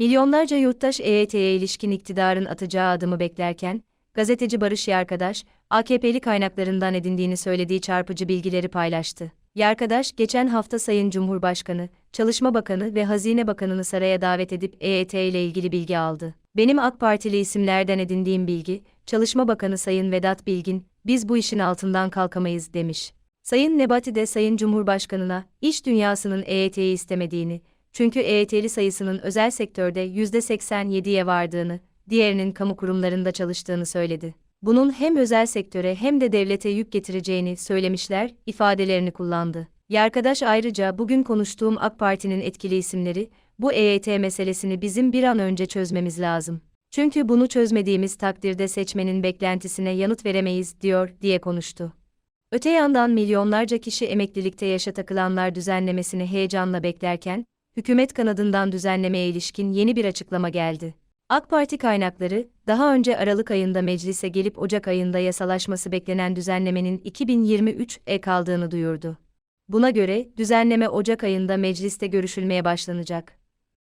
Milyonlarca yurttaş EYT'ye ilişkin iktidarın atacağı adımı beklerken, gazeteci Barış Yarkadaş, AKP'li kaynaklarından edindiğini söylediği çarpıcı bilgileri paylaştı. Yarkadaş, geçen hafta Sayın Cumhurbaşkanı, Çalışma Bakanı ve Hazine Bakanı'nı saraya davet edip EYT ile ilgili bilgi aldı. Benim AK Partili isimlerden edindiğim bilgi, Çalışma Bakanı Sayın Vedat Bilgin, biz bu işin altından kalkamayız demiş. Sayın Nebati de Sayın Cumhurbaşkanı'na, iş dünyasının EYT'yi istemediğini, çünkü EYT'li sayısının özel sektörde %87'ye vardığını, diğerinin kamu kurumlarında çalıştığını söyledi. Bunun hem özel sektöre hem de devlete yük getireceğini söylemişler, ifadelerini kullandı. Yarkadaş ayrıca bugün konuştuğum AK Parti'nin etkili isimleri, bu EYT meselesini bizim bir an önce çözmemiz lazım. Çünkü bunu çözmediğimiz takdirde seçmenin beklentisine yanıt veremeyiz, diyor, diye konuştu. Öte yandan milyonlarca kişi emeklilikte yaşa takılanlar düzenlemesini heyecanla beklerken, hükümet kanadından düzenlemeye ilişkin yeni bir açıklama geldi. AK Parti kaynakları, daha önce Aralık ayında meclise gelip Ocak ayında yasalaşması beklenen düzenlemenin 2023'e kaldığını duyurdu. Buna göre, düzenleme Ocak ayında mecliste görüşülmeye başlanacak.